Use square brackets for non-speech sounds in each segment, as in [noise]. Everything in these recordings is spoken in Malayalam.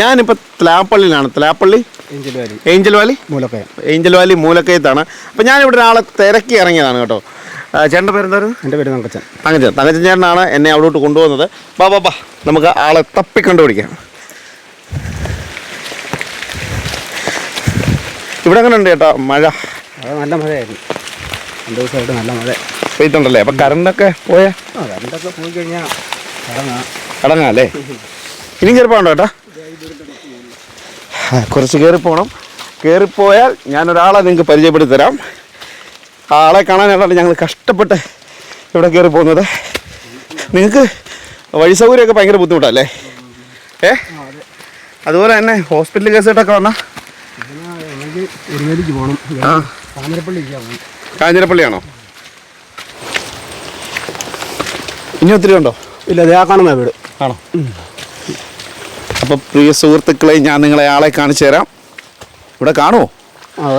ഞാനിപ്പോൾ തലാപ്പള്ളിയിലാണ്. Thalappally? Angel Valley. Angel Valley? Moolakkayam. Angel Valley മൂലക്കയത്താണ്. അപ്പം ഞാനിവിടെ ഒരാളെ തിരക്കി ഇറങ്ങിയതാണ് കേട്ടോ. ചേട്ടന്റെ പേരെന്തായിരുന്നു? എന്റെ പേര് തങ്കച്ചൻ. തങ്കച്ചൻ. തങ്കച്ചൻ ചേട്ടനാണ് എന്നെ അവിടോട്ട് കൊണ്ടുവന്നത് ബാ ബാ ബാ നമുക്ക് ആളെ തപ്പിക്കണ്ടുപിടിക്കാം. ഇവിടെ അങ്ങനെ ഉണ്ട് ചേട്ടാ മഴ? നല്ല മഴയായിരുന്നു. രണ്ട് ദിവസമായിട്ട് നല്ല മഴ. പെയ്തുണ്ടല്ലേ അപ്പം കറണ്ടൊക്കെ പോയാ? കറണ്ടൊക്കെ പോയി കഴിഞ്ഞാൽ കടങ്ങാ കടങ്ങാല്ലേ ഇനിയും ചെറുപ്പമുണ്ടോ ചേട്ടാ? കുറച്ച് പോകണം കയറിപ്പോയാൽ ഞാനൊരാളെ നിങ്ങൾക്ക് പരിചയപ്പെടുത്തി തരാം ആ ആളെ കാണാനായിട്ടാണ് ഞങ്ങൾ കഷ്ടപ്പെട്ട് ഇവിടെ കയറി പോകുന്നത്. നിങ്ങൾക്ക് വഴി സൗകര്യമൊക്കെ ഭയങ്കര ബുദ്ധിമുട്ടല്ലേ? ഏ? അതുപോലെ തന്നെ ഹോസ്പിറ്റൽ കേസായിട്ടൊക്കെ വന്നാൽ കാഞ്ഞിരപ്പള്ളിയാണോ? ഇനി ഒത്തിരി ഉണ്ടോ? ഇല്ല അതേ ആ കാണുന്ന വീട്. ആണോ? അപ്പോൾ പ്രിയ സുഹൃത്തുക്കളെ ഞാൻ നിങ്ങളെ ആളെ കാണിച്ചു തരാം. ഇവിടെ കാണുമോ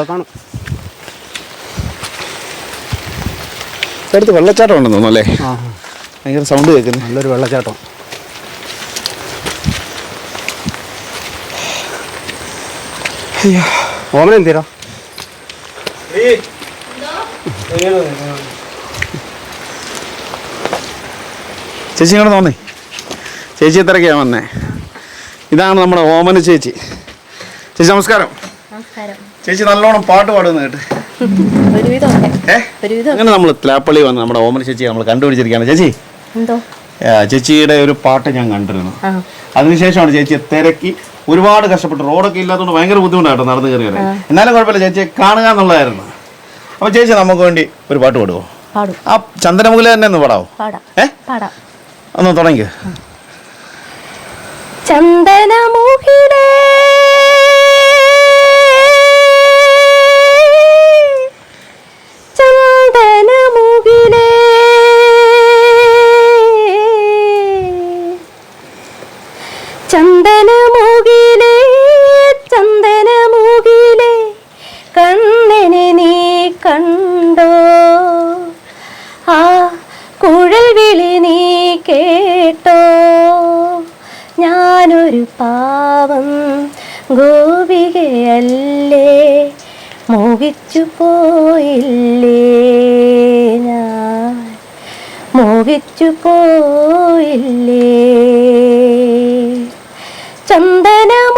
കാണും. അടുത്ത് വെള്ളച്ചാട്ടം ഉണ്ടെന്ന് തോന്നുന്നു അല്ലേ? ഭയങ്കര സൗണ്ട് കേൾക്കുന്നു. നല്ലൊരു വെള്ളച്ചാട്ടം. ഓമന എന്തിരാ ചേച്ചി ഇങ്ങോട്ട് തോന്നേ ചേച്ചി എത്രയൊക്കെയാണ് വന്നേ? ഇതാണ് നമ്മുടെ ഓമന ചേച്ചി. ചേച്ചി നമസ്കാരം. ചേച്ചി നല്ലോണം പാട്ട് പാടുന്നു കേട്ട്. അങ്ങനെ നമ്മൾ ത്ലാപ്പള്ളി വന്ന് നമ്മുടെ ഓമന ചേച്ചി നമ്മൾ കണ്ടുപിടിച്ചിരിക്കുകയാണ്. ചേച്ചി? ചേച്ചിയുടെ ഒരു പാട്ട് ഞാൻ കണ്ടിരുന്നു. അതിനുശേഷമാണ് ചേച്ചിയെ തിരക്കി ഒരുപാട് കഷ്ടപ്പെട്ടു റോഡൊക്കെ ഇല്ലാത്തതുകൊണ്ട് ഭയങ്കര ബുദ്ധിമുട്ടാണ് നടന്നു കയറി വരാൻ. എന്നാലും കുഴപ്പമില്ല ചേച്ചിയെ കാണുക എന്നുള്ളതായിരുന്നു. അപ്പൊ ചേച്ചി നമുക്ക് വേണ്ടി ഒരു പാട്ട് പാടുമോ പാടും. ആ ചന്ദനമുഖില തന്നെ ഒന്ന് പാടാവോ? പാടാം. ഏ? ഒന്ന് തുടങ്ങി ചന്ദനമുഖിലേ. ചന്ദനമുഖിലേ. ചന്ദനമുഖിലേ ചന്ദനമുഖിലേ. കണ്ണിനെ നീ കണ്ടോ? ആ കുഴൽ വിളി നീ കേട്ടോ? ഞാനൊരു പാവം ഗോപികയല്ലേ? മോഹിച്ചു പോയില്ലേ ഞാൻ? മോഹിച്ചു പോയില്ലേ? ചന്ദനമുകിലേ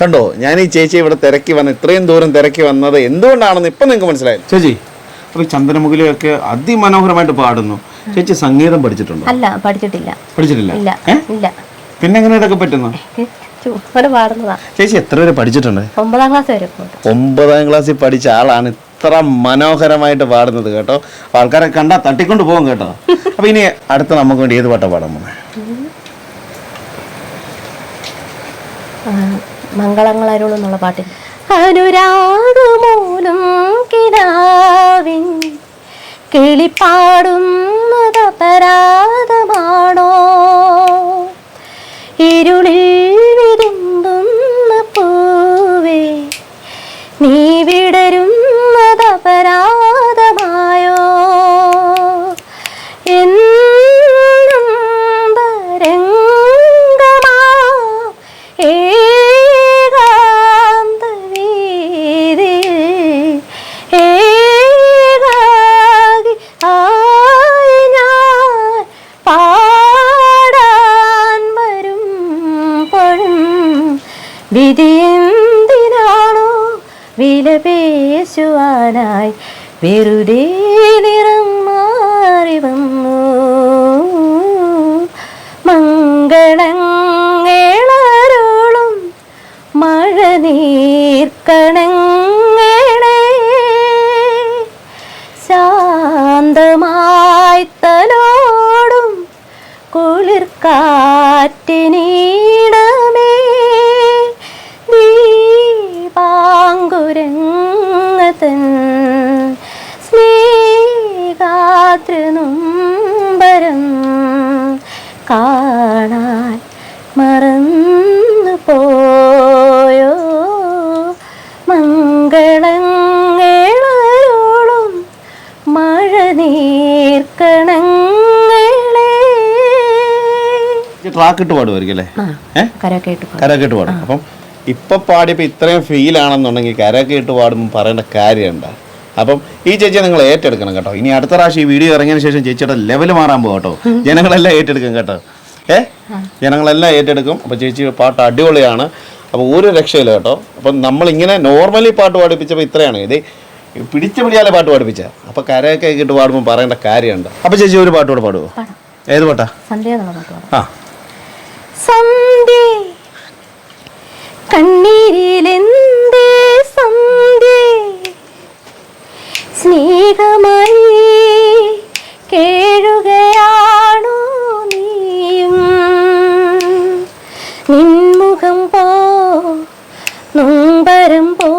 കണ്ടോ ഞാൻ ഈ ചേച്ചി ഇവിടെ തിരക്കി വന്ന് ഇത്രയും ദൂരം തിരക്കി വന്നത് എന്തുകൊണ്ടാണെന്ന് ഇപ്പം നിങ്ങൾക്ക് മനസ്സിലായി? ചേച്ചി അപ്പോൾ ചന്ദ്രമുഖിലൊക്കെ അതിമനോഹരമായിട്ട് പാടുന്നു. ചേച്ചി സംഗീതം പഠിച്ചിട്ടുണ്ടോ? അല്ല പഠിച്ചിട്ടില്ല. പഠിച്ചിട്ടില്ല? ഇല്ല ഇല്ല. പിന്നെ എങ്ങനെ ഇതൊക്കെ പറ്റുന്നു ചേച്ചി എത്ര വരെ പഠിച്ചിട്ടുണ്ട്? ഒമ്പതാം ക്ലാസ് വരെ ഒമ്പതാം ക്ലാസ്സിൽ പഠിച്ച ആളാണ് ഇത്ര മനോഹരമായിട്ട് പാടുന്നത് കേട്ടോ. ആൾക്കാരെ കണ്ടാ തട്ടിക്കൊണ്ട് പോകും കേട്ടോ. അപ്പൊ ഇനി അടുത്ത നമുക്ക് വേണ്ടി ഏത് പാട്ടാ പാടാൻ പോണേ? മംഗളങ്ങളരുൾ എന്നുള്ള പാട്ടിൽ അനുരാഗമൂലം കിനാവിൻ കിളിപ്പാടുന്നത് അപരാധമാണോ? വിലപേശുവാനായി വെറുതെ നിറം മാറി വന്നു. മംഗളങ്ങളും മഴ നീർക്കണങ്ങളെ ശാന്തമായി തലോടും കുളിർ ട്രാക്ക് ഇട്ട് പാടുമായിരിക്കും അല്ലേ ഏ? ഇട്ട് പാടും. കരയൊക്കെ ഇട്ട് പാടും. അപ്പം ഇപ്പൊ പാടിയപ്പോൾ ഇത്രയും ഫീൽ ആണെന്നുണ്ടെങ്കിൽ കരക്കേട്ട് ഇട്ട് പാടുമ്പോൾ പറയേണ്ട കാര്യമുണ്ട് അപ്പം ഈ ചേച്ചിയെ നിങ്ങൾ ഏറ്റെടുക്കണം കേട്ടോ. ഇനി അടുത്ത പ്രാവശ്യം ഈ വീഡിയോ ഇറങ്ങിയതിന് ശേഷം ചേച്ചിയുടെ ലെവൽ മാറാൻ പോകും കേട്ടോ. ജനങ്ങളെല്ലാം ഏറ്റെടുക്കും കേട്ടോ. ഏ? ജനങ്ങളെല്ലാം ഏറ്റെടുക്കും. അപ്പോൾ ചേച്ചി പാട്ട് അടിപൊളിയാണ്. അപ്പോൾ ഒരു രക്ഷയില്ല കേട്ടോ. അപ്പം നമ്മളിങ്ങനെ നോർമലി പാട്ട് പാടിപ്പിച്ചപ്പോൾ ഇത്രയാണ്. ഇത് പിടിച്ച പിടിയാലെ പാട്ട് പാടിപ്പിച്ച. അപ്പോൾ കരയൊക്കെ കേട്ട് പാടുമ്പോൾ പറയേണ്ട കാര്യമുണ്ട് അപ്പോൾ ചേച്ചി ഒരു പാട്ട് കൂടെ പാടുമോ പാടാം. ഏത് പാട്ടാ? സന്ധ്യ എന്നുള്ള പാട്ട് പാടാം. ആ. സന്ധ്യ. കണ്ണീരിലെന്തേ സന്ധ്യ? സ്നേഹമായി കേഴുകയാണോ നീയും. നിൻമുഖം പോ നൊമ്പരം പോ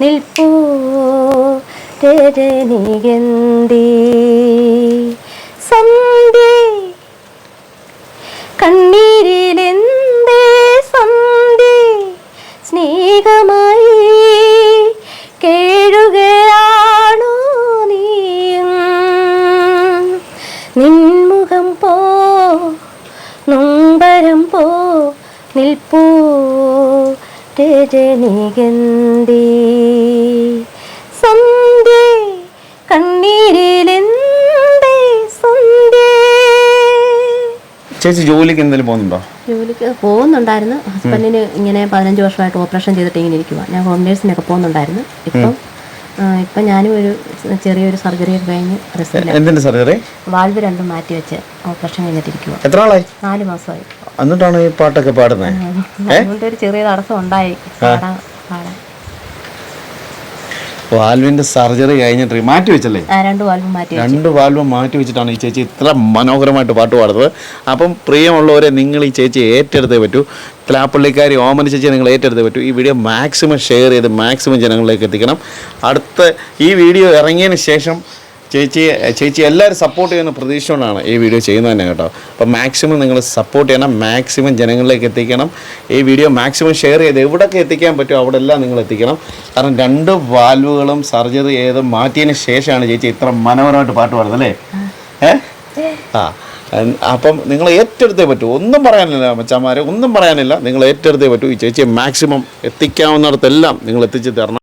നിൽപ്പൂ രജനിഗന്ധി. രജനിഗന്ധി സന്ധ്യ കണ്ണീരിലെന്തേ സന്ധ്യ? ചേച്ചി ജോലിക്ക് എന്തെങ്കിലും പോകുന്നുണ്ടോ? ജോലിക്ക് പോകുന്നുണ്ടായിരുന്നു. ഹസ്ബൻഡിന് ഇങ്ങനെ പതിനഞ്ച് വർഷമായിട്ട് ഓപ്പറേഷൻ ചെയ്തിട്ട് ഇങ്ങനെ ഇരിക്കുക ഞാൻ ഹോം നേഴ്സിനൊക്കെ പോകുന്നുണ്ടായിരുന്നു. ഇപ്പം ഇപ്പം ഞാനും ഒരു ചെറിയൊരു സർജറി ഒക്കെ കഴിഞ്ഞ് എന്തിന്റെ സർജറി? വാൽവ് രണ്ടും മാറ്റി വെച്ച് ഓപ്പറേഷൻ കഴിഞ്ഞിട്ടിരിക്കുക എത്ര നാല് മാസമായി. എന്നിട്ടാണ് ഈ പാട്ടൊക്കെ പാടുന്നത്? [laughs] അതുകൊണ്ട് ഒരു ചെറിയ തടസ്സം ഉണ്ടായി. വാൽവിന്റെ സർജറി കഴിഞ്ഞിട്ട് മാറ്റി വെച്ചല്ലേ? രണ്ട് വാൽവ് മാറ്റി വെച്ചു. രണ്ട് വാൽവും മാറ്റി വെച്ചിട്ടാണ് ഈ ചേച്ചി ഇത്ര മനോഹരമായിട്ട് പാട്ട് പാടുന്നത്. അപ്പം പ്രിയമുള്ളവരെ നിങ്ങൾ ഈ ചേച്ചി ഏറ്റെടുത്തേ പറ്റൂ. ക്ലാപ്പള്ളിക്കാരി ഓമന ചേച്ചി നിങ്ങൾ ഏറ്റെടുത്തേ പറ്റൂ. ഈ വീഡിയോ മാക്സിമം ഷെയർ ചെയ്ത് മാക്സിമം ജനങ്ങളിലേക്ക് എത്തിക്കണം. അടുത്ത ഈ വീഡിയോ ഇറങ്ങിയതിന് ശേഷം ചേച്ചി ചേച്ചി എല്ലാവരും സപ്പോർട്ട് ചെയ്യുന്ന പ്രതീക്ഷയോടാണ് ഈ വീഡിയോ ചെയ്യുന്നത് തന്നെ കേട്ടോ. അപ്പം മാക്സിമം നിങ്ങൾ സപ്പോർട്ട് ചെയ്യണം മാക്സിമം ജനങ്ങളിലേക്ക് എത്തിക്കണം. ഈ വീഡിയോ മാക്സിമം ഷെയർ ചെയ്ത് എവിടെയൊക്കെ എത്തിക്കാൻ പറ്റുമോ അവിടെ എല്ലാം നിങ്ങൾ എത്തിക്കണം. കാരണം രണ്ട് വാൽവുകളും സർജറി ചെയ്ത് മാറ്റിയതിന് ശേഷമാണ് ചേച്ചി ഇത്ര മനോഹരമായിട്ട് പാട്ട് പാടുന്നത് അല്ലേ? ഏ? ആ. അപ്പം നിങ്ങൾ ഏറ്റെടുത്തേ പറ്റൂ. ഒന്നും പറയാനില്ല മച്ചാമാരെ ഒന്നും പറയാനില്ല. നിങ്ങൾ ഏറ്റെടുത്തേ പറ്റൂ. ഈ ചേച്ചിയെ മാക്സിമം എത്തിക്കാവുന്നിടത്തെല്ലാം നിങ്ങൾ എത്തിച്ച് തരണം.